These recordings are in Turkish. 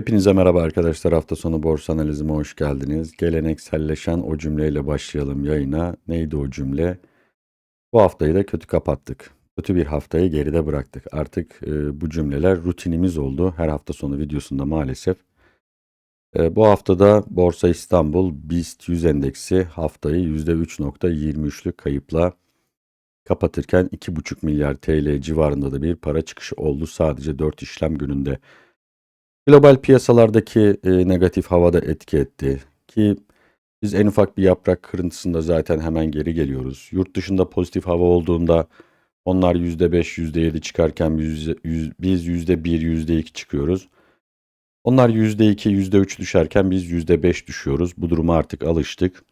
Hepinize merhaba arkadaşlar. Hafta sonu borsa analizime hoş geldiniz. Gelenekselleşen o cümleyle başlayalım yayına. Neydi o cümle? Bu haftayı da kötü kapattık. Kötü bir haftayı geride bıraktık. Artık e, bu cümleler rutinimiz oldu. Her hafta sonu videosunda maalesef. E, bu haftada Borsa İstanbul BIST 100 endeksi haftayı %3.23'lük kayıpla kapatırken 2,5 milyar TL civarında da bir para çıkışı oldu sadece 4 işlem gününde. Global piyasalardaki e, negatif havada etki etti ki biz en ufak bir yaprak kırıntısında zaten hemen geri geliyoruz. Yurt dışında pozitif hava olduğunda onlar %5, %7 çıkarken biz yüz- biz %1, %2 çıkıyoruz. Onlar %2, %3 düşerken biz %5 düşüyoruz. Bu duruma artık alıştık.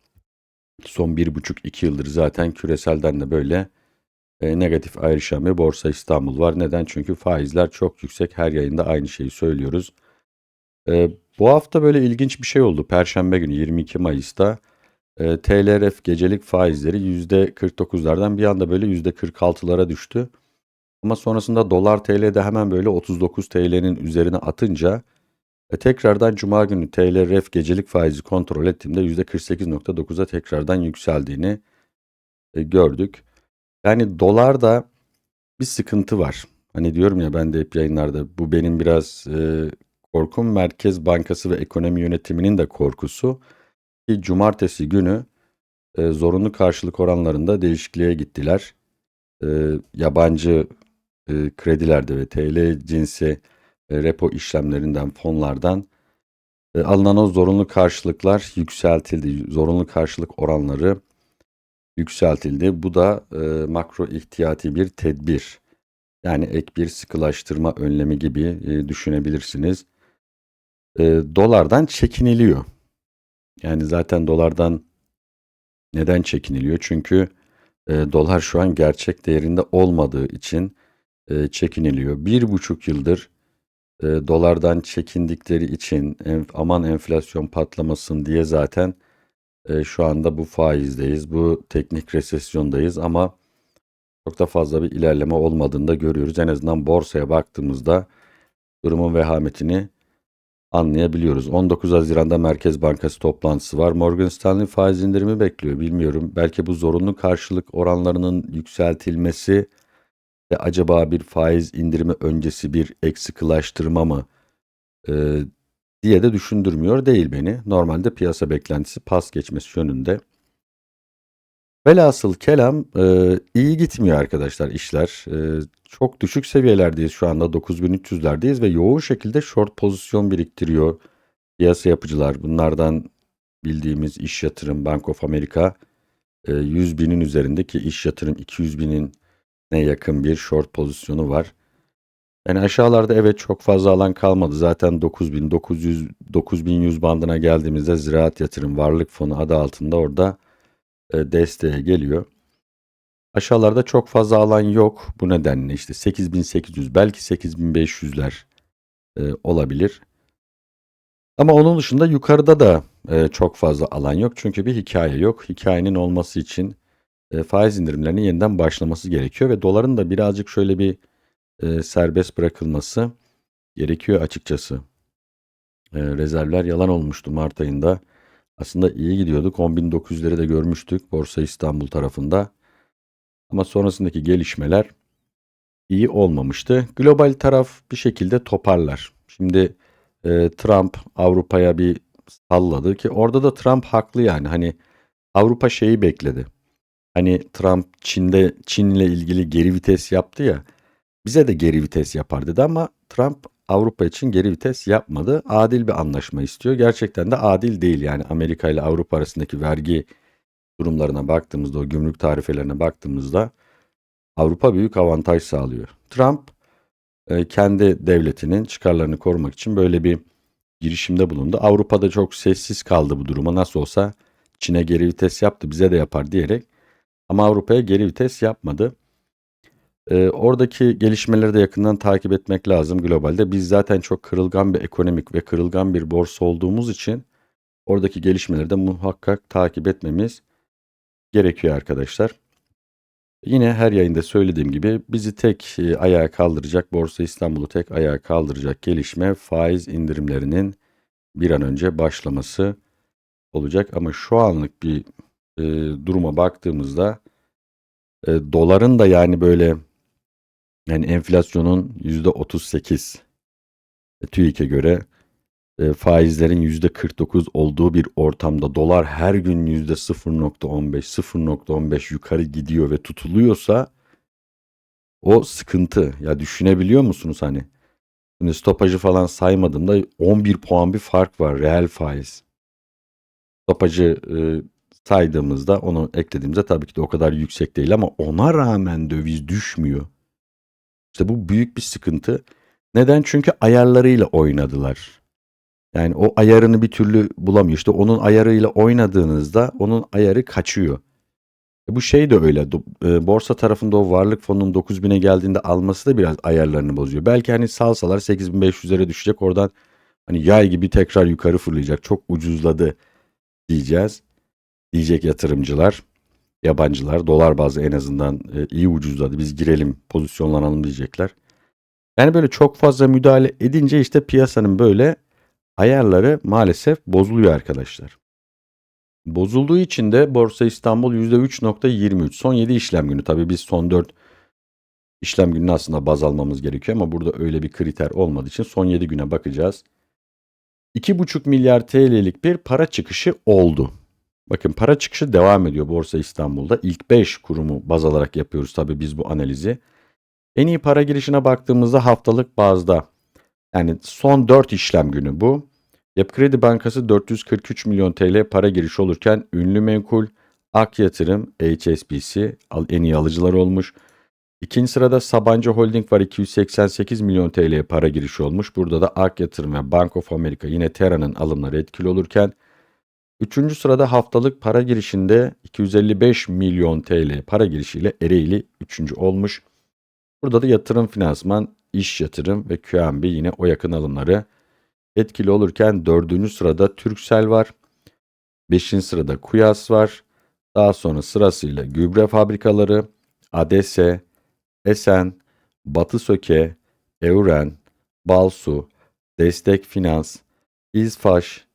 Son 1,5-2 yıldır zaten küreselden de böyle e, negatif ayrışan bir Borsa İstanbul var. Neden? Çünkü faizler çok yüksek. Her yayında aynı şeyi söylüyoruz. E, bu hafta böyle ilginç bir şey oldu. Perşembe günü 22 Mayıs'ta e, TLRF gecelik faizleri %49'lardan bir anda böyle %46'lara düştü. Ama sonrasında dolar TL'de hemen böyle 39 TL'nin üzerine atınca e, tekrardan Cuma günü TLRF gecelik faizi kontrol ettiğimde %48.9'a tekrardan yükseldiğini e, gördük. Yani dolarda bir sıkıntı var. Hani diyorum ya ben de hep yayınlarda bu benim biraz e, korkum Merkez Bankası ve ekonomi yönetiminin de korkusu. Ki cumartesi günü e, zorunlu karşılık oranlarında değişikliğe gittiler. E, yabancı e, kredilerde ve TL cinsi e, repo işlemlerinden, fonlardan e, alınan o zorunlu karşılıklar yükseltildi. Zorunlu karşılık oranları yükseltildi. Bu da e, makro ihtiyati bir tedbir. Yani ek bir sıkılaştırma önlemi gibi e, düşünebilirsiniz. E, dolardan çekiniliyor. Yani zaten dolardan neden çekiniliyor? Çünkü e, dolar şu an gerçek değerinde olmadığı için e, çekiniliyor. Bir buçuk yıldır e, dolardan çekindikleri için enf- aman enflasyon patlamasın diye zaten e, şu anda bu faizdeyiz, bu teknik resesyondayız ama çok da fazla bir ilerleme olmadığını da görüyoruz. En azından borsaya baktığımızda durumun vehametini anlayabiliyoruz. 19 Haziran'da Merkez Bankası toplantısı var. Morgan Stanley faiz indirimi bekliyor. Bilmiyorum. Belki bu zorunlu karşılık oranlarının yükseltilmesi ve acaba bir faiz indirimi öncesi bir ek sıkılaştırma mı e, diye de düşündürmüyor değil beni. Normalde piyasa beklentisi pas geçmesi yönünde. Velhasıl kelam e, iyi gitmiyor arkadaşlar işler. E, çok düşük seviyelerdeyiz şu anda 9300'lerdeyiz ve yoğun şekilde short pozisyon biriktiriyor piyasa yapıcılar. Bunlardan bildiğimiz iş yatırım Bank of America e, 100 binin üzerindeki iş yatırım 200 binin ne yakın bir short pozisyonu var. Yani aşağılarda evet çok fazla alan kalmadı. Zaten 9900 9100 bandına geldiğimizde Ziraat Yatırım Varlık Fonu adı altında orada e, desteğe geliyor. Aşağılarda çok fazla alan yok. Bu nedenle işte 8800 belki 8500'ler e, olabilir. Ama onun dışında yukarıda da e, çok fazla alan yok. Çünkü bir hikaye yok. Hikayenin olması için e, faiz indirimlerinin yeniden başlaması gerekiyor ve doların da birazcık şöyle bir e, serbest bırakılması gerekiyor açıkçası. E, rezervler yalan olmuştu Mart ayında. Aslında iyi gidiyorduk. 10.900'leri de görmüştük Borsa İstanbul tarafında. Ama sonrasındaki gelişmeler iyi olmamıştı. Global taraf bir şekilde toparlar. Şimdi e, Trump Avrupa'ya bir salladı ki orada da Trump haklı yani. Hani Avrupa şeyi bekledi. Hani Trump Çin'de Çin'le ilgili geri vites yaptı ya. Bize de geri vites yapar dedi ama Trump Avrupa için geri vites yapmadı. Adil bir anlaşma istiyor. Gerçekten de adil değil yani Amerika ile Avrupa arasındaki vergi durumlarına baktığımızda, o gümrük tarifelerine baktığımızda Avrupa büyük avantaj sağlıyor. Trump e, kendi devletinin çıkarlarını korumak için böyle bir girişimde bulundu. Avrupa'da çok sessiz kaldı bu duruma. Nasıl olsa Çin'e geri vites yaptı, bize de yapar diyerek. Ama Avrupa'ya geri vites yapmadı. Ee, oradaki gelişmeleri de yakından takip etmek lazım globalde. Biz zaten çok kırılgan bir ekonomik ve kırılgan bir borsa olduğumuz için oradaki gelişmeleri de muhakkak takip etmemiz gerekiyor arkadaşlar. Yine her yayında söylediğim gibi bizi tek e, ayağa kaldıracak, Borsa İstanbul'u tek ayağa kaldıracak gelişme faiz indirimlerinin bir an önce başlaması olacak. Ama şu anlık bir e, duruma baktığımızda e, doların da yani böyle yani enflasyonun %38 e, TÜİK'e göre e, faizlerin %49 olduğu bir ortamda dolar her gün %0.15 0.15 yukarı gidiyor ve tutuluyorsa o sıkıntı. Ya düşünebiliyor musunuz hani? Şimdi stopajı falan saymadığımda 11 puan bir fark var reel faiz. Stopajı e, saydığımızda onu eklediğimizde tabii ki de o kadar yüksek değil ama ona rağmen döviz düşmüyor. İşte bu büyük bir sıkıntı. Neden? Çünkü ayarlarıyla oynadılar. Yani o ayarını bir türlü bulamıyor. İşte onun ayarıyla oynadığınızda onun ayarı kaçıyor. E bu şey de öyle. E, Borsa tarafında o varlık fonunun 9000'e geldiğinde alması da biraz ayarlarını bozuyor. Belki hani salsalar 8500'lere düşecek. Oradan hani yay gibi tekrar yukarı fırlayacak. Çok ucuzladı diyeceğiz. Diyecek yatırımcılar, yabancılar dolar bazı en azından e, iyi ucuzladı. Biz girelim, pozisyonlanalım diyecekler. Yani böyle çok fazla müdahale edince işte piyasanın böyle ayarları maalesef bozuluyor arkadaşlar. Bozulduğu için de Borsa İstanbul %3.23 son 7 işlem günü. Tabii biz son 4 işlem gününü aslında baz almamız gerekiyor ama burada öyle bir kriter olmadığı için son 7 güne bakacağız. 2,5 milyar TL'lik bir para çıkışı oldu. Bakın para çıkışı devam ediyor Borsa İstanbul'da. İlk 5 kurumu baz alarak yapıyoruz tabii biz bu analizi. En iyi para girişine baktığımızda haftalık bazda yani son 4 işlem günü bu. Yapı Kredi Bankası 443 milyon TL para girişi olurken ünlü menkul Ak Yatırım, HSBC en iyi alıcılar olmuş. İkinci sırada Sabancı Holding var 288 milyon TL para girişi olmuş. Burada da Ak Yatırım ve Bank of America yine Terra'nın alımları etkili olurken Üçüncü sırada haftalık para girişinde 255 milyon TL para girişiyle Ereğli üçüncü olmuş. Burada da yatırım finansman, iş yatırım ve QNB yine o yakın alımları etkili olurken dördüncü sırada Türksel var. Beşinci sırada Kuyas var. Daha sonra sırasıyla gübre fabrikaları, Adese, Esen, Batı Söke, Evren, Balsu, Destek Finans, İzfaş,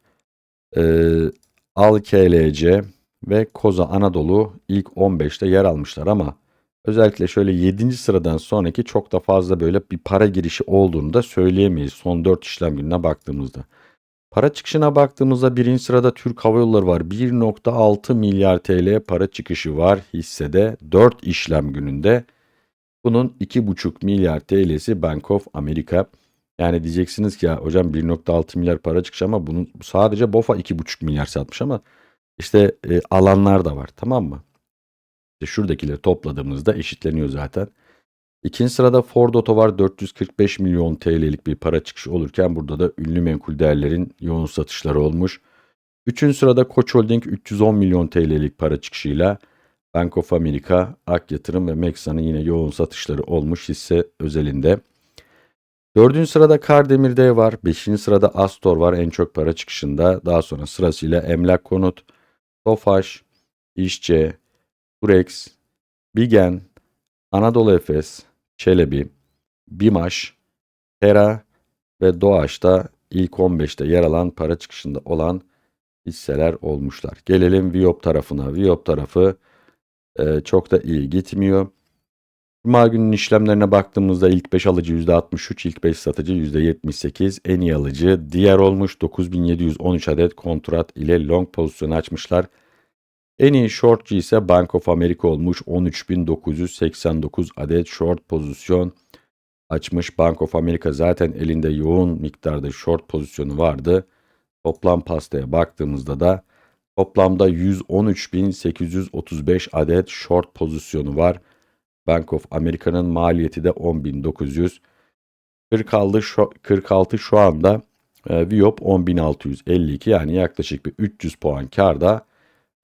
Al KLC ve Koza Anadolu ilk 15'te yer almışlar ama özellikle şöyle 7. sıradan sonraki çok da fazla böyle bir para girişi olduğunu da söyleyemeyiz son 4 işlem gününe baktığımızda. Para çıkışına baktığımızda birinci sırada Türk Hava Yolları var. 1.6 milyar TL para çıkışı var hissede 4 işlem gününde. Bunun 2.5 milyar TL'si Bank of America. Yani diyeceksiniz ki ya hocam 1.6 milyar para çıkış ama bunun sadece BOFA 2.5 milyar satmış ama işte e, alanlar da var tamam mı? İşte şuradakileri topladığımızda eşitleniyor zaten. İkinci sırada Ford Auto var 445 milyon TL'lik bir para çıkışı olurken burada da ünlü menkul değerlerin yoğun satışları olmuş. Üçüncü sırada Koç Holding 310 milyon TL'lik para çıkışıyla Bank of America, Ak Yatırım ve Mexa'nın yine yoğun satışları olmuş hisse özelinde. Dördüncü sırada Kardemir'de var. Beşinci sırada Astor var en çok para çıkışında. Daha sonra sırasıyla Emlak Konut, Tofaş, İşçe, Turex, Bigen, Anadolu Efes, Çelebi, Bimaş, Hera ve Doğaç'ta ilk 15'te yer alan para çıkışında olan hisseler olmuşlar. Gelelim Viop tarafına. Viop tarafı e, çok da iyi gitmiyor. Cuma günün işlemlerine baktığımızda ilk 5 alıcı %63, ilk 5 satıcı %78, en iyi alıcı diğer olmuş 9713 adet kontrat ile long pozisyon açmışlar. En iyi shortçı ise Bank of America olmuş 13989 adet short pozisyon açmış. Bank of America zaten elinde yoğun miktarda short pozisyonu vardı. Toplam pastaya baktığımızda da toplamda 113.835 adet short pozisyonu var. Bank of America'nın maliyeti de 10.900. 46 şu, 46 şu anda e, Viop 10.652 yani yaklaşık bir 300 puan karda.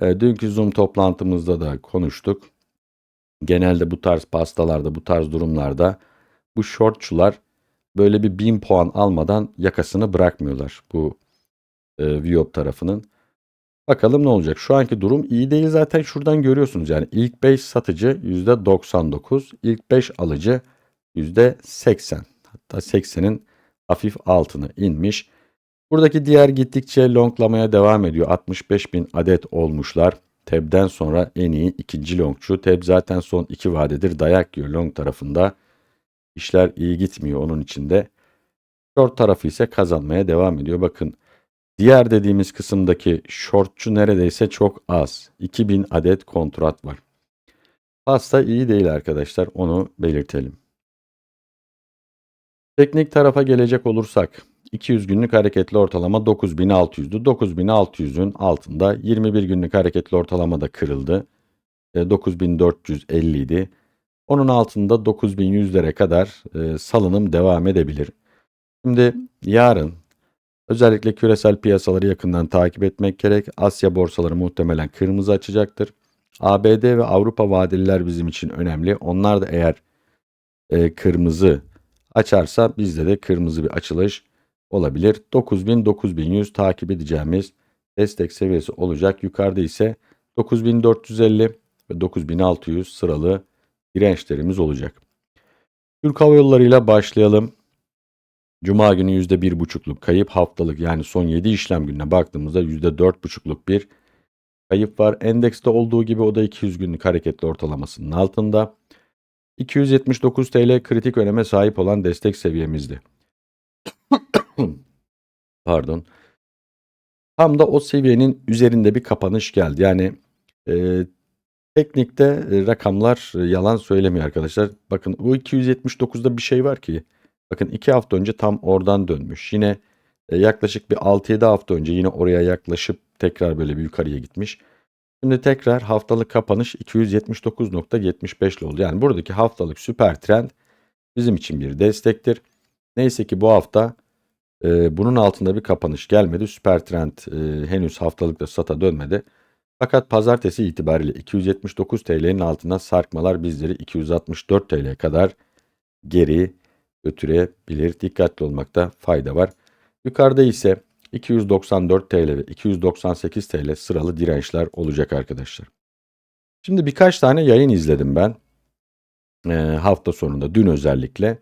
E, dünkü Zoom toplantımızda da konuştuk. Genelde bu tarz pastalarda, bu tarz durumlarda bu shortçular böyle bir 1000 puan almadan yakasını bırakmıyorlar bu e, Viop tarafının. Bakalım ne olacak? Şu anki durum iyi değil zaten şuradan görüyorsunuz. Yani ilk 5 satıcı %99, ilk 5 alıcı %80. Hatta 80'in hafif altına inmiş. Buradaki diğer gittikçe longlamaya devam ediyor. 65 bin adet olmuşlar. Teb'den sonra en iyi ikinci longçu. Teb zaten son iki vadedir dayak yiyor long tarafında. İşler iyi gitmiyor onun içinde. Short tarafı ise kazanmaya devam ediyor. Bakın diğer dediğimiz kısımdaki shortçu neredeyse çok az. 2000 adet kontrat var. Pasta iyi değil arkadaşlar onu belirtelim. Teknik tarafa gelecek olursak 200 günlük hareketli ortalama 9600'dü. 9600'ün altında 21 günlük hareketli ortalama da kırıldı. E, 9450 idi. Onun altında 9100'lere kadar e, salınım devam edebilir. Şimdi yarın özellikle küresel piyasaları yakından takip etmek gerek. Asya borsaları muhtemelen kırmızı açacaktır. ABD ve Avrupa vadeliler bizim için önemli. Onlar da eğer e, kırmızı açarsa bizde de kırmızı bir açılış olabilir. 9000-9100 takip edeceğimiz destek seviyesi olacak. Yukarıda ise 9450 ve 9600 sıralı dirençlerimiz olacak. Türk Hava Yolları ile başlayalım. Cuma günü %1,5'luk kayıp haftalık yani son 7 işlem gününe baktığımızda %4,5'luk bir kayıp var. Endekste olduğu gibi o da 200 günlük hareketli ortalamasının altında. 279 TL kritik öneme sahip olan destek seviyemizdi. Pardon. Tam da o seviyenin üzerinde bir kapanış geldi. Yani e, teknikte e, rakamlar e, yalan söylemiyor arkadaşlar. Bakın o 279'da bir şey var ki. Bakın 2 hafta önce tam oradan dönmüş. Yine e, yaklaşık bir 6-7 hafta önce yine oraya yaklaşıp tekrar böyle bir yukarıya gitmiş. Şimdi tekrar haftalık kapanış 279.75 ile oldu. Yani buradaki haftalık süper trend bizim için bir destektir. Neyse ki bu hafta e, bunun altında bir kapanış gelmedi. Süper trend e, henüz haftalıkta sata dönmedi. Fakat pazartesi itibariyle 279 TL'nin altına sarkmalar bizleri 264 TL'ye kadar geri götürebilir. Dikkatli olmakta fayda var. Yukarıda ise 294 TL ve 298 TL sıralı dirençler olacak arkadaşlar. Şimdi birkaç tane yayın izledim ben e, hafta sonunda dün özellikle.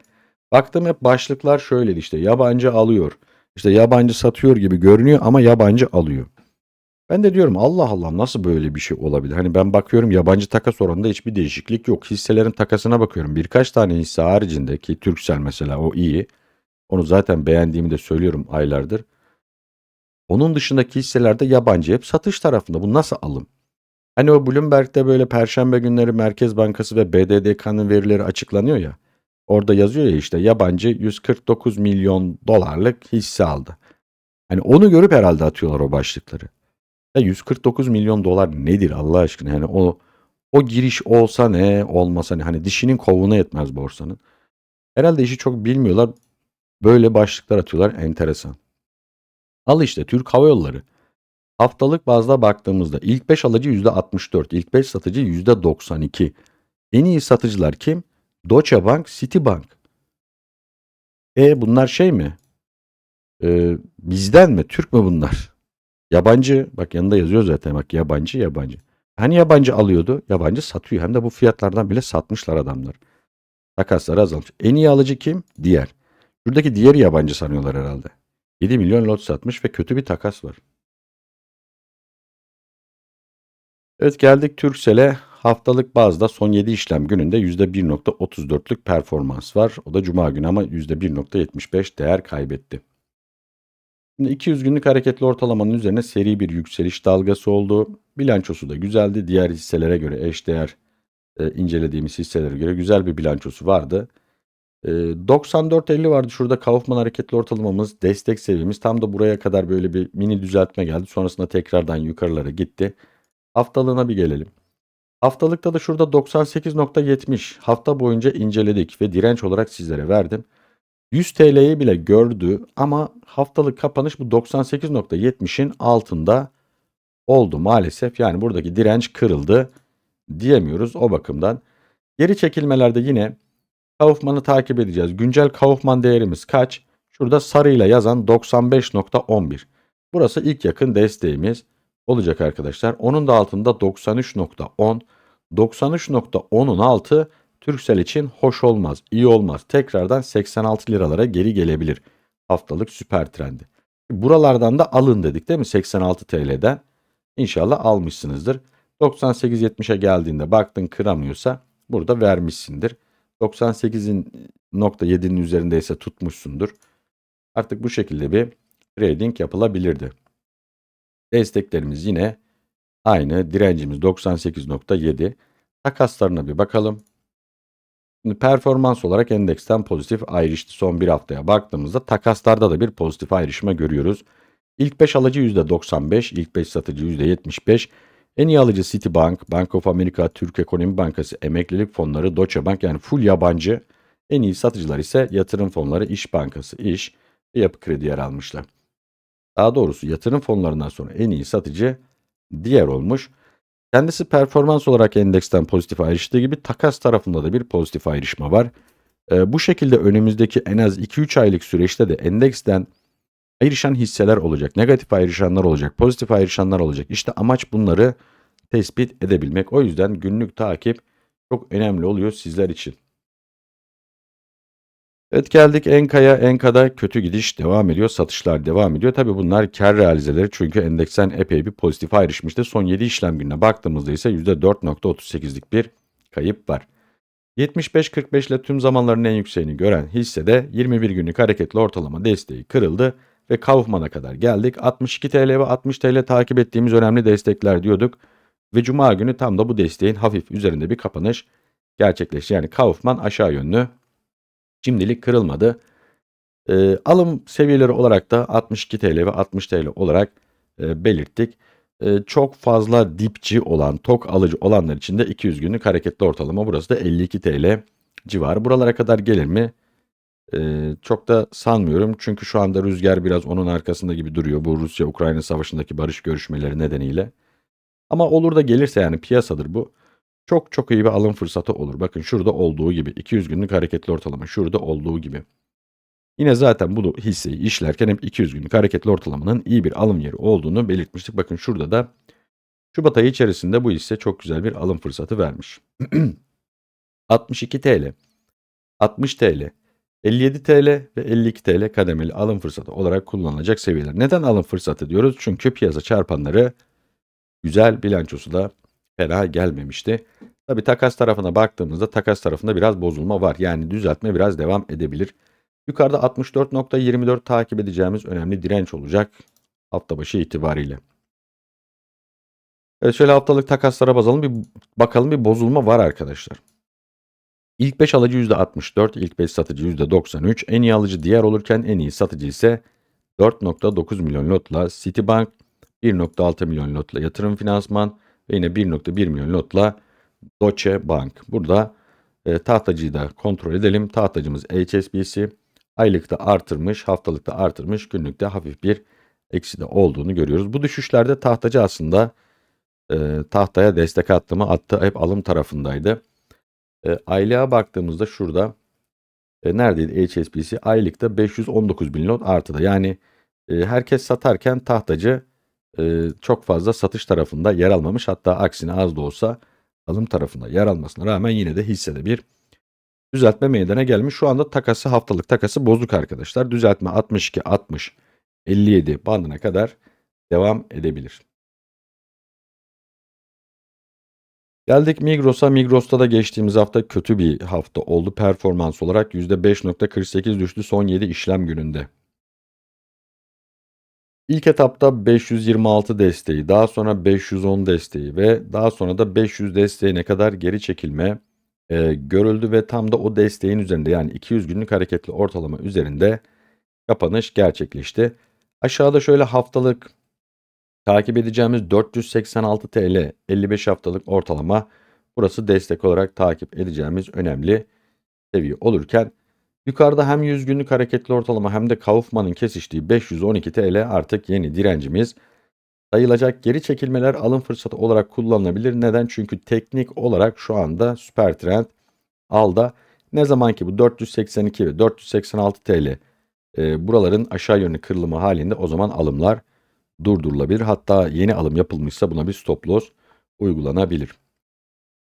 Baktım hep başlıklar şöyleydi işte yabancı alıyor. İşte yabancı satıyor gibi görünüyor ama yabancı alıyor. Ben de diyorum Allah Allah nasıl böyle bir şey olabilir? Hani ben bakıyorum yabancı takas oranında hiçbir değişiklik yok. Hisselerin takasına bakıyorum. Birkaç tane hisse haricinde ki Türksel mesela o iyi. Onu zaten beğendiğimi de söylüyorum aylardır. Onun dışındaki hisselerde yabancı hep satış tarafında. Bu nasıl alım? Hani o Bloomberg'de böyle perşembe günleri Merkez Bankası ve BDDK'nın verileri açıklanıyor ya. Orada yazıyor ya işte yabancı 149 milyon dolarlık hisse aldı. Hani onu görüp herhalde atıyorlar o başlıkları. Ya 149 milyon dolar nedir Allah aşkına? Yani o o giriş olsa ne, olmasa ne? Hani dişinin kovuğuna yetmez borsanın. Herhalde işi çok bilmiyorlar. Böyle başlıklar atıyorlar enteresan. Al işte Türk Hava Yolları. Haftalık bazda baktığımızda ilk 5 alıcı %64, ilk 5 satıcı %92. En iyi satıcılar kim? Deutsche Bank, Citibank. E bunlar şey mi? Ee, bizden mi? Türk mü bunlar? Yabancı. Bak yanında yazıyor zaten. Bak yabancı yabancı. Hani yabancı alıyordu? Yabancı satıyor. Hem de bu fiyatlardan bile satmışlar adamlar. Takasları azalmış. En iyi alıcı kim? Diğer. Şuradaki diğeri yabancı sanıyorlar herhalde. 7 milyon lot satmış ve kötü bir takas var. Evet geldik Türksel'e. Haftalık bazda son 7 işlem gününde %1.34'lük performans var. O da cuma günü ama %1.75 değer kaybetti. Şimdi 200 günlük hareketli ortalamanın üzerine seri bir yükseliş dalgası oldu. Bilançosu da güzeldi. Diğer hisselere göre eşdeğer e, incelediğimiz hisselere göre güzel bir bilançosu vardı. E, 94.50 vardı şurada Kaufman hareketli ortalamamız destek seviyemiz tam da buraya kadar böyle bir mini düzeltme geldi. Sonrasında tekrardan yukarılara gitti. Haftalığına bir gelelim. Haftalıkta da şurada 98.70 hafta boyunca inceledik ve direnç olarak sizlere verdim. 100 TL'yi bile gördü ama haftalık kapanış bu 98.70'in altında oldu maalesef. Yani buradaki direnç kırıldı diyemiyoruz o bakımdan. Geri çekilmelerde yine Kaufman'ı takip edeceğiz. Güncel Kaufman değerimiz kaç? Şurada sarıyla yazan 95.11. Burası ilk yakın desteğimiz. olacak arkadaşlar. Onun da altında 93.10. 93.10'un altı Türksel için hoş olmaz, iyi olmaz. Tekrardan 86 liralara geri gelebilir haftalık süper trendi. Buralardan da alın dedik değil mi 86 TL'den? İnşallah almışsınızdır. 98.70'e geldiğinde baktın kıramıyorsa burada vermişsindir. 98'in nokta 7'nin üzerindeyse tutmuşsundur. Artık bu şekilde bir trading yapılabilirdi. Desteklerimiz yine aynı. Direncimiz 98.7. Takaslarına bir bakalım. Performans olarak endeksten pozitif ayrıştı son bir haftaya baktığımızda takaslarda da bir pozitif ayrışma görüyoruz. İlk 5 alıcı %95, ilk 5 satıcı %75. En iyi alıcı Citibank, Bank of America, Türk Ekonomi Bankası, Emeklilik Fonları, Deutsche Bank yani full yabancı. En iyi satıcılar ise yatırım fonları, İş Bankası, İş ve Yapı Kredi yer almışlar. Daha doğrusu yatırım fonlarından sonra en iyi satıcı diğer olmuş. Kendisi performans olarak endeksten pozitif ayrıştığı gibi takas tarafında da bir pozitif ayrışma var. Ee, bu şekilde önümüzdeki en az 2-3 aylık süreçte de endeksten ayrışan hisseler olacak. Negatif ayrışanlar olacak. Pozitif ayrışanlar olacak. İşte amaç bunları tespit edebilmek. O yüzden günlük takip çok önemli oluyor sizler için. Evet geldik Enka'ya. Enka'da kötü gidiş devam ediyor. Satışlar devam ediyor. Tabi bunlar kar realizeleri çünkü endeksen epey bir pozitif ayrışmıştı. Son 7 işlem gününe baktığımızda ise %4.38'lik bir kayıp var. 75-45 ile tüm zamanların en yükseğini gören hissede 21 günlük hareketli ortalama desteği kırıldı ve Kaufman'a kadar geldik. 62 TL ve 60 TL takip ettiğimiz önemli destekler diyorduk. Ve Cuma günü tam da bu desteğin hafif üzerinde bir kapanış gerçekleşti. Yani Kaufman aşağı yönlü Şimdilik kırılmadı. E, alım seviyeleri olarak da 62 TL ve 60 TL olarak e, belirttik. E, çok fazla dipçi olan, tok alıcı olanlar için de 200 günlük hareketli ortalama. Burası da 52 TL civarı. Buralara kadar gelir mi? E, çok da sanmıyorum. Çünkü şu anda rüzgar biraz onun arkasında gibi duruyor. Bu Rusya-Ukrayna savaşındaki barış görüşmeleri nedeniyle. Ama olur da gelirse yani piyasadır bu. Çok çok iyi bir alım fırsatı olur. Bakın şurada olduğu gibi 200 günlük hareketli ortalama şurada olduğu gibi. Yine zaten bu hisseyi işlerken hep 200 günlük hareketli ortalamanın iyi bir alım yeri olduğunu belirtmiştik. Bakın şurada da Şubat ayı içerisinde bu hisse çok güzel bir alım fırsatı vermiş. 62 TL, 60 TL, 57 TL ve 52 TL kademeli alım fırsatı olarak kullanılacak seviyeler. Neden alım fırsatı diyoruz? Çünkü piyasa çarpanları güzel bilançosu da fena gelmemişti. Tabi takas tarafına baktığımızda takas tarafında biraz bozulma var. Yani düzeltme biraz devam edebilir. Yukarıda 64.24 takip edeceğimiz önemli direnç olacak hafta başı itibariyle. Evet şöyle haftalık takaslara bazalım bir bakalım bir bozulma var arkadaşlar. İlk 5 alıcı %64, ilk 5 satıcı %93, en iyi alıcı diğer olurken en iyi satıcı ise 4.9 milyon lotla Citibank, 1.6 milyon lotla yatırım finansman, ve yine 1.1 milyon lotla Deutsche Bank. Burada e, tahtacıyı da kontrol edelim. Tahtacımız HSBC aylıkta artırmış, haftalıkta artırmış, günlükte hafif bir eksi de olduğunu görüyoruz. Bu düşüşlerde tahtacı aslında e, tahtaya destek attı mı attı hep alım tarafındaydı. E, aylığa baktığımızda şurada e, neredeydi HSBC aylıkta 519 bin lot artıda. Yani e, herkes satarken tahtacı e, çok fazla satış tarafında yer almamış. Hatta aksine az da olsa alım tarafında yer almasına rağmen yine de hissede bir düzeltme meydana gelmiş. Şu anda takası haftalık takası bozuk arkadaşlar. Düzeltme 62, 60, 57 bandına kadar devam edebilir. Geldik Migros'a. Migros'ta da geçtiğimiz hafta kötü bir hafta oldu. Performans olarak %5.48 düştü son 7 işlem gününde. İlk etapta 526 desteği, daha sonra 510 desteği ve daha sonra da 500 desteğine kadar geri çekilme e, görüldü ve tam da o desteğin üzerinde yani 200 günlük hareketli ortalama üzerinde kapanış gerçekleşti. Aşağıda şöyle haftalık takip edeceğimiz 486 TL 55 haftalık ortalama burası destek olarak takip edeceğimiz önemli seviye olurken Yukarıda hem 100 günlük hareketli ortalama hem de Kaufman'ın kesiştiği 512 TL artık yeni direncimiz sayılacak. Geri çekilmeler alım fırsatı olarak kullanılabilir. Neden? Çünkü teknik olarak şu anda süper trend alda. Ne zaman ki bu 482 ve 486 TL e, buraların aşağı yönlü kırılımı halinde o zaman alımlar durdurulabilir. Hatta yeni alım yapılmışsa buna bir stop loss uygulanabilir.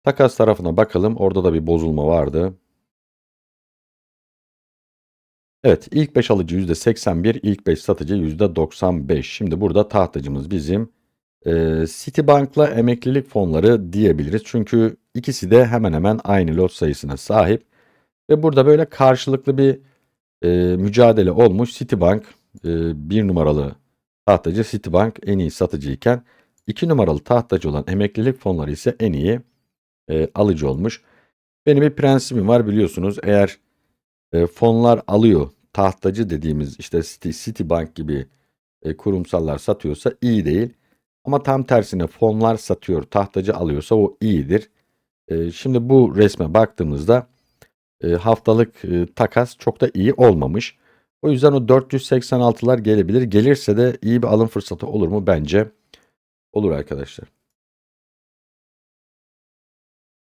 Takas tarafına bakalım. Orada da bir bozulma vardı. Evet ilk 5 alıcı %81, ilk 5 satıcı %95. Şimdi burada tahtacımız bizim e, Citibank'la emeklilik fonları diyebiliriz. Çünkü ikisi de hemen hemen aynı lot sayısına sahip. Ve burada böyle karşılıklı bir e, mücadele olmuş. Citibank e, bir numaralı tahtacı Citibank en iyi satıcıyken 2 numaralı tahtacı olan emeklilik fonları ise en iyi e, alıcı olmuş. Benim bir prensibim var biliyorsunuz. Eğer e, fonlar alıyor, tahtacı dediğimiz işte City, Citibank gibi e, kurumsallar satıyorsa iyi değil. Ama tam tersine fonlar satıyor, tahtacı alıyorsa o iyidir. E, şimdi bu resme baktığımızda e, haftalık e, takas çok da iyi olmamış. O yüzden o 486'lar gelebilir. Gelirse de iyi bir alım fırsatı olur mu? Bence olur arkadaşlar.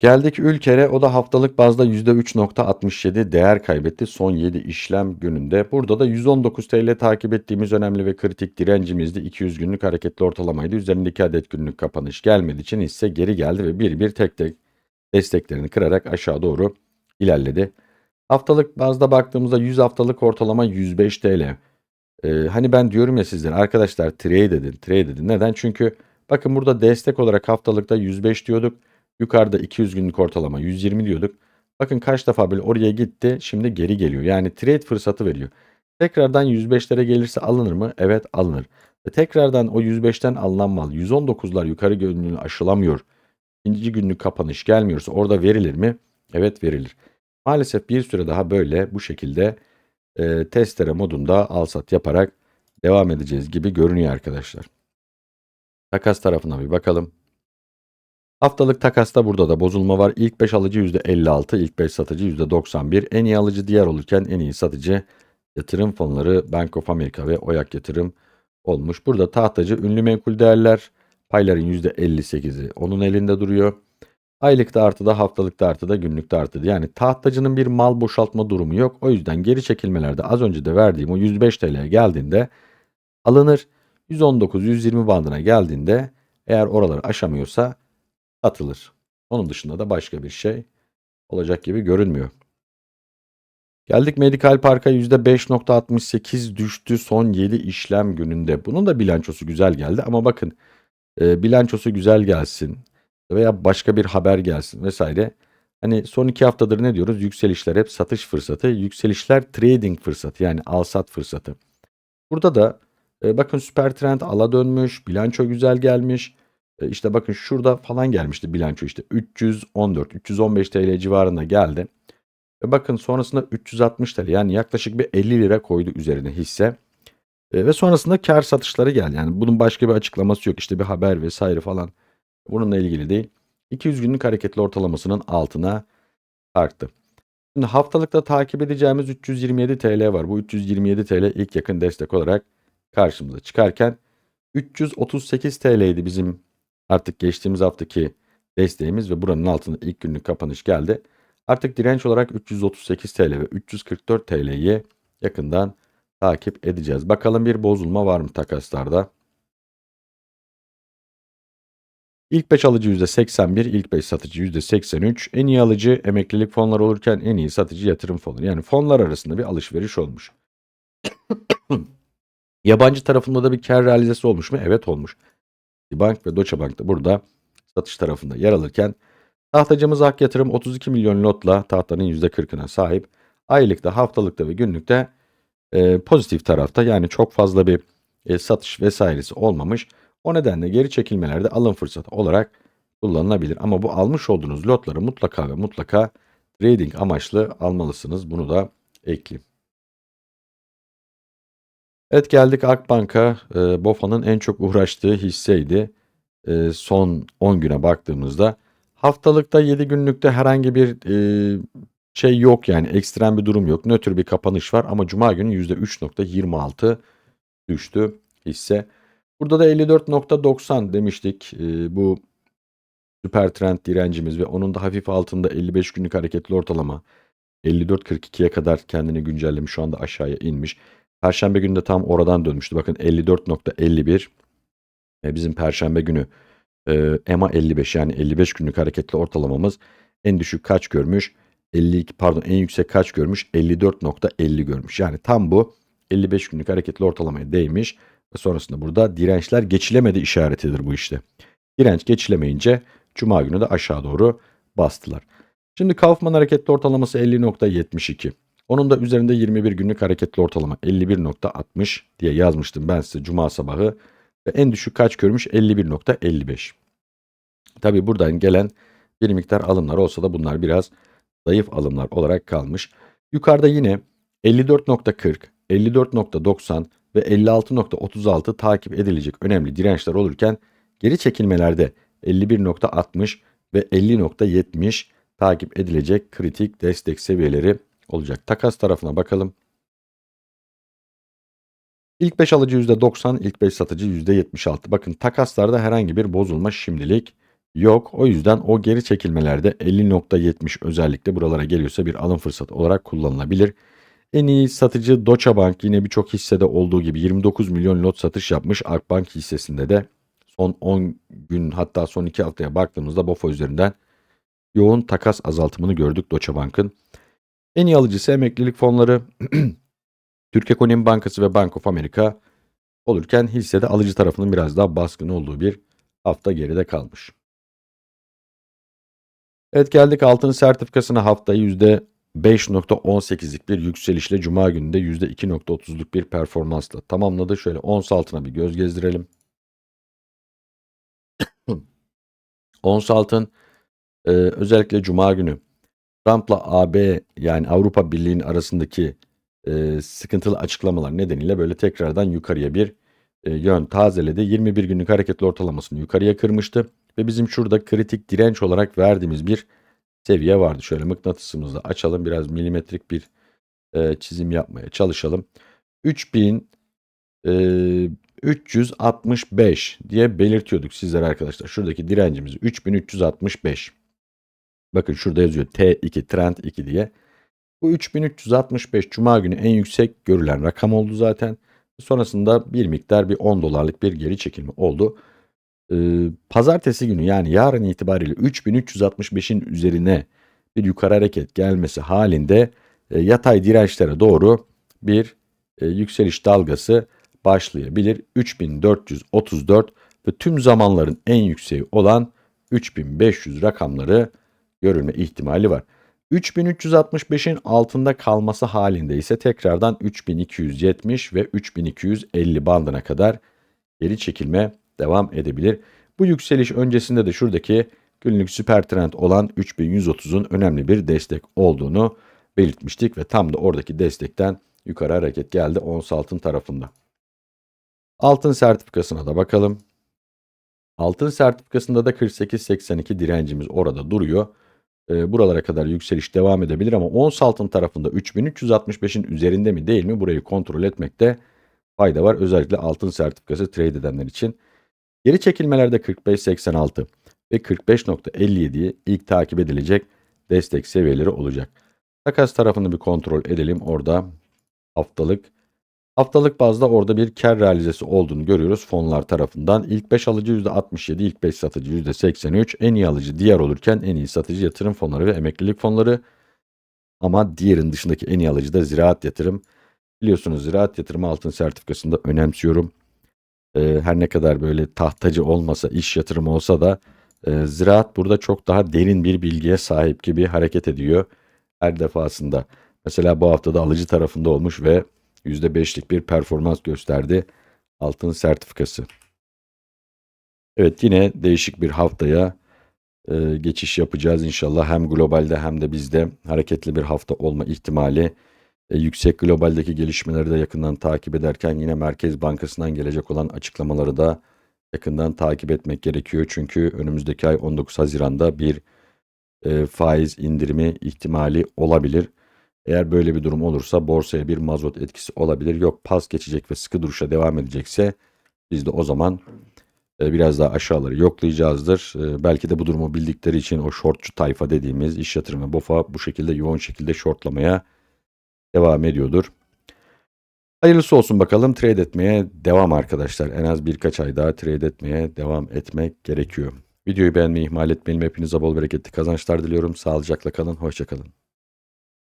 Geldik ülkere o da haftalık bazda %3.67 değer kaybetti son 7 işlem gününde. Burada da 119 TL takip ettiğimiz önemli ve kritik direncimizdi. 200 günlük hareketli ortalamaydı. Üzerindeki adet günlük kapanış gelmediği için hisse geri geldi ve bir bir tek tek desteklerini kırarak aşağı doğru ilerledi. Haftalık bazda baktığımızda 100 haftalık ortalama 105 TL. Ee, hani ben diyorum ya sizlere arkadaşlar trade edin, trade edin. Neden? Çünkü bakın burada destek olarak haftalıkta 105 diyorduk. Yukarıda 200 günlük ortalama 120 diyorduk. Bakın kaç defa böyle oraya gitti şimdi geri geliyor. Yani trade fırsatı veriyor. Tekrardan 105'lere gelirse alınır mı? Evet alınır. Ve tekrardan o 105'ten alınan mal 119'lar yukarı yönlü aşılamıyor. İkinci günlük kapanış gelmiyorsa orada verilir mi? Evet verilir. Maalesef bir süre daha böyle bu şekilde e, testere modunda al sat yaparak devam edeceğiz gibi görünüyor arkadaşlar. Takas tarafına bir bakalım. Haftalık takasta burada da bozulma var. İlk 5 alıcı %56, ilk 5 satıcı %91. En iyi alıcı diğer olurken en iyi satıcı yatırım fonları Bank of America ve Oyak Yatırım olmuş. Burada tahtacı ünlü menkul değerler payların %58'i onun elinde duruyor. Aylıkta artıda, haftalıkta artıda, günlükte artıda. Yani tahtacının bir mal boşaltma durumu yok. O yüzden geri çekilmelerde az önce de verdiğim o 105 TL'ye geldiğinde alınır. 119-120 bandına geldiğinde eğer oraları aşamıyorsa atılır. Onun dışında da başka bir şey olacak gibi görünmüyor. Geldik Medikal Park'a %5.68 düştü son 7 işlem gününde. Bunun da bilançosu güzel geldi ama bakın e, bilançosu güzel gelsin veya başka bir haber gelsin vesaire. Hani son 2 haftadır ne diyoruz? Yükselişler hep satış fırsatı. Yükselişler trading fırsatı yani al sat fırsatı. Burada da e, bakın süper trend ala dönmüş. Bilanço güzel gelmiş. E, işte bakın şurada falan gelmişti bilanço işte 314, 315 TL civarında geldi. Ve bakın sonrasında 360 TL yani yaklaşık bir 50 lira koydu üzerine hisse. E, ve sonrasında kar satışları geldi. Yani bunun başka bir açıklaması yok. İşte bir haber vesaire falan. Bununla ilgili değil. 200 günlük hareketli ortalamasının altına arttı. Şimdi haftalıkta takip edeceğimiz 327 TL var. Bu 327 TL ilk yakın destek olarak karşımıza çıkarken 338 TL'ydi bizim Artık geçtiğimiz haftaki desteğimiz ve buranın altında ilk günlük kapanış geldi. Artık direnç olarak 338 TL ve 344 TL'yi yakından takip edeceğiz. Bakalım bir bozulma var mı takaslarda? İlk 5 alıcı %81, ilk 5 satıcı %83. En iyi alıcı emeklilik fonları olurken en iyi satıcı yatırım fonları. Yani fonlar arasında bir alışveriş olmuş. Yabancı tarafında da bir kar realizesi olmuş mu? Evet olmuş. Bank ve Deutsche Bank da burada satış tarafında yer alırken tahtacımız Ak Yatırım 32 milyon lotla tahtanın %40'ına sahip. Aylıkta, haftalıkta ve günlükte e, pozitif tarafta yani çok fazla bir e, satış vesairesi olmamış. O nedenle geri çekilmelerde alım fırsatı olarak kullanılabilir. Ama bu almış olduğunuz lotları mutlaka ve mutlaka trading amaçlı almalısınız. Bunu da ekleyeyim. Evet geldik Akbank'a. E, BOFA'nın en çok uğraştığı hisseydi. E, son 10 güne baktığımızda. Haftalıkta 7 günlükte herhangi bir e, şey yok yani ekstrem bir durum yok. Nötr bir kapanış var ama Cuma günü %3.26 düştü hisse. Burada da 54.90 demiştik. E, bu süper trend direncimiz ve onun da hafif altında 55 günlük hareketli ortalama 54.42'ye kadar kendini güncellemiş. Şu anda aşağıya inmiş. Perşembe günü de tam oradan dönmüştü. Bakın 54.51 E, bizim perşembe günü e, EMA 55 yani 55 günlük hareketli ortalamamız en düşük kaç görmüş? 52 pardon en yüksek kaç görmüş? 54.50 görmüş. Yani tam bu 55 günlük hareketli ortalamaya değmiş ve sonrasında burada dirençler geçilemedi işaretidir bu işte. Direnç geçilemeyince cuma günü de aşağı doğru bastılar. Şimdi Kaufman hareketli ortalaması 50.72. Onun da üzerinde 21 günlük hareketli ortalama 51.60 diye yazmıştım ben size cuma sabahı. Ve en düşük kaç görmüş? 51.55. Tabi buradan gelen bir miktar alımlar olsa da bunlar biraz zayıf alımlar olarak kalmış. Yukarıda yine 54.40, 54.90 ve 56.36 takip edilecek önemli dirençler olurken geri çekilmelerde 51.60 ve 50.70 takip edilecek kritik destek seviyeleri olacak. Takas tarafına bakalım. İlk 5 alıcı %90, ilk 5 satıcı %76. Bakın takaslarda herhangi bir bozulma şimdilik yok. O yüzden o geri çekilmelerde 50.70 özellikle buralara geliyorsa bir alım fırsatı olarak kullanılabilir. En iyi satıcı Deutsche Bank yine birçok hissede olduğu gibi 29 milyon lot satış yapmış. Akbank hissesinde de son 10 gün hatta son 2 haftaya baktığımızda BOFA üzerinden yoğun takas azaltımını gördük Deutsche Bank'ın. En iyi alıcısı emeklilik fonları Türk Ekonomi Bankası ve Bank of America olurken hissede alıcı tarafının biraz daha baskın olduğu bir hafta geride kalmış. Evet geldik altın sertifikasına haftayı %5.18'lik bir yükselişle Cuma gününde %2.30'luk bir performansla tamamladı. Şöyle ons altına bir göz gezdirelim. ons altın e, özellikle Cuma günü Trump'la AB yani Avrupa Birliği'nin arasındaki e, sıkıntılı açıklamalar nedeniyle böyle tekrardan yukarıya bir e, yön tazeledi. 21 günlük hareketli ortalamasını yukarıya kırmıştı. Ve bizim şurada kritik direnç olarak verdiğimiz bir seviye vardı. Şöyle mıknatısımızı açalım. Biraz milimetrik bir e, çizim yapmaya çalışalım. 3000 e, 365 diye belirtiyorduk sizlere arkadaşlar. Şuradaki direncimiz 3365. Bakın şurada yazıyor T2 Trend 2 diye. Bu 3365 Cuma günü en yüksek görülen rakam oldu zaten. Sonrasında bir miktar bir 10 dolarlık bir geri çekilme oldu. Ee, pazartesi günü yani yarın itibariyle 3365'in üzerine bir yukarı hareket gelmesi halinde e, yatay dirençlere doğru bir e, yükseliş dalgası başlayabilir. 3434 ve tüm zamanların en yükseği olan 3500 rakamları görülme ihtimali var. 3365'in altında kalması halinde ise tekrardan 3270 ve 3250 bandına kadar geri çekilme devam edebilir. Bu yükseliş öncesinde de şuradaki günlük süper trend olan 3130'un önemli bir destek olduğunu belirtmiştik ve tam da oradaki destekten yukarı hareket geldi ons altın tarafında. Altın sertifikasına da bakalım. Altın sertifikasında da 48.82 direncimiz orada duruyor. E, buralara kadar yükseliş devam edebilir ama ons altın tarafında 3365'in üzerinde mi değil mi burayı kontrol etmekte fayda var. Özellikle altın sertifikası trade edenler için. Geri çekilmelerde 45.86 ve 45.57'yi ilk takip edilecek destek seviyeleri olacak. Takas tarafını bir kontrol edelim. Orada haftalık Haftalık bazda orada bir kar realizesi olduğunu görüyoruz fonlar tarafından. İlk 5 alıcı %67, ilk 5 satıcı %83, en iyi alıcı diğer olurken en iyi satıcı yatırım fonları ve emeklilik fonları. Ama diğerin dışındaki en iyi alıcı da ziraat yatırım. Biliyorsunuz ziraat yatırımı altın sertifikasında önemsiyorum. Ee, her ne kadar böyle tahtacı olmasa, iş yatırımı olsa da e, ziraat burada çok daha derin bir bilgiye sahip gibi hareket ediyor her defasında. Mesela bu haftada alıcı tarafında olmuş ve %5'lik bir performans gösterdi altın sertifikası. Evet yine değişik bir haftaya e, geçiş yapacağız inşallah. Hem globalde hem de bizde hareketli bir hafta olma ihtimali e, yüksek. Globaldeki gelişmeleri de yakından takip ederken yine Merkez Bankası'ndan gelecek olan açıklamaları da yakından takip etmek gerekiyor. Çünkü önümüzdeki ay 19 Haziran'da bir e, faiz indirimi ihtimali olabilir. Eğer böyle bir durum olursa borsaya bir mazot etkisi olabilir. Yok pas geçecek ve sıkı duruşa devam edecekse biz de o zaman e, biraz daha aşağıları yoklayacağızdır. E, belki de bu durumu bildikleri için o shortçu tayfa dediğimiz iş yatırımı BOFA bu şekilde yoğun şekilde shortlamaya devam ediyordur. Hayırlısı olsun bakalım. Trade etmeye devam arkadaşlar. En az birkaç ay daha trade etmeye devam etmek gerekiyor. Videoyu beğenmeyi ihmal etmeyelim. Hepinize bol bereketli kazançlar diliyorum. Sağlıcakla kalın. Hoşçakalın.